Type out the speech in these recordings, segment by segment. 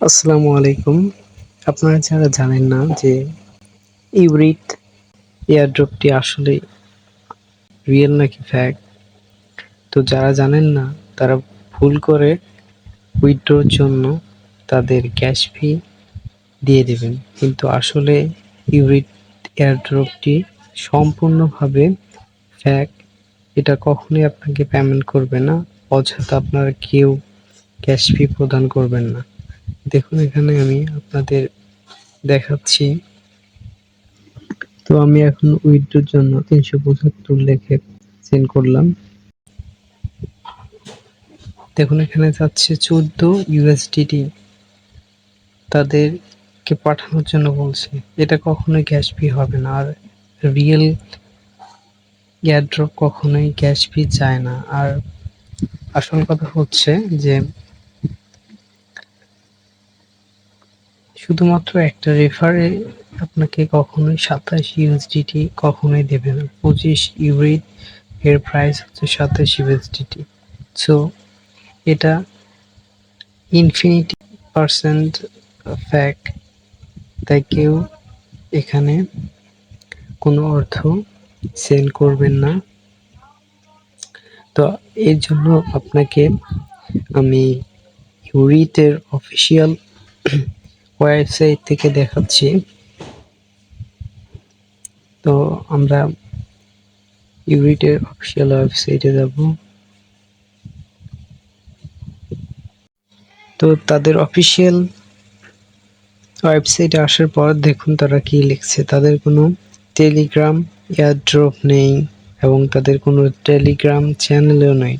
আসসালামু আলাইকুম। আপনারা যারা জানেন না যে ইউরিট এয়ারড্রপটি আসলে রিয়েল নাকি ফ্যাক তো যারা জানেন না, তারা ভুল করে উইথড্রোর জন্য তাদের ক্যাশ ফি দিয়ে দেবেন। কিন্তু আসলে ইউরিট এয়ারড্রপটি সম্পূর্ণভাবে ফ্যাক এটা কখনোই আপনাকে পেমেন্ট করবে না, অযথা আপনারা কেউ ক্যাশ ফি প্রদান করবেন না। দেখুন, এখানে আমি আপনাদের দেখাচ্ছি। তো আমি এখন উইথড্রোর জন্য তিনশো পঁচাত্তর লেখে সেন্ড করলাম। দেখুন, এখানে যাচ্ছে চোদ্দ ইউএসডিটি তাদেরকে পাঠানোর জন্য বলছে, এটা কখনোই ক্যাশ ফি হবে না। আর রিয়েল এয়ারড্রপ কখনোই ক্যাশ ফি চায় না। আর আসল কথা হচ্ছে যে শুধুমাত্র একটা রেফারে আপনাকে কখনোই সাতাশ ইউএসডিটি কখনোই দেবে না। পঁচিশ ইউরিট এর প্রাইস হচ্ছে সাতাশ ইউএসডিটি সো এটা ইনফিনিটি পার্সেন্ট ফ্যাক তাই কেউ এখানে কোনো অর্থ সেন্ড করবেন না। তো, এর জন্য আপনাকে আমি ইউরিটের অফিসিয়াল ওয়েবসাইট থেকে দেখাচ্ছি। তো আমরা ইউরিটের অফিসিয়াল ওয়েবসাইটে যাব। তো তাদের অফিসিয়াল ওয়েবসাইটে আসার পর দেখুন তারা কি লিখছে। তাদের কোনো টেলিগ্রাম এয়ারড্রপ নেই এবং তাদের কোনো টেলিগ্রাম চ্যানেলও নেই।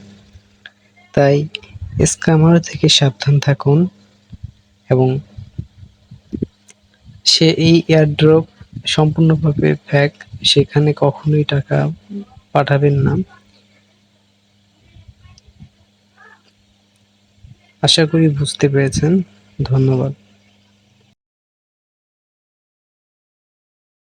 তাই স্ক্যামার থেকে সাবধান থাকুন এবং সে এই এয়ারড্রপ সম্পূর্ণভাবে ফ্যাক সেখানে কখনোই টাকা পাঠাবেন না। আশা করি বুঝতে পেরেছেন। ধন্যবাদ।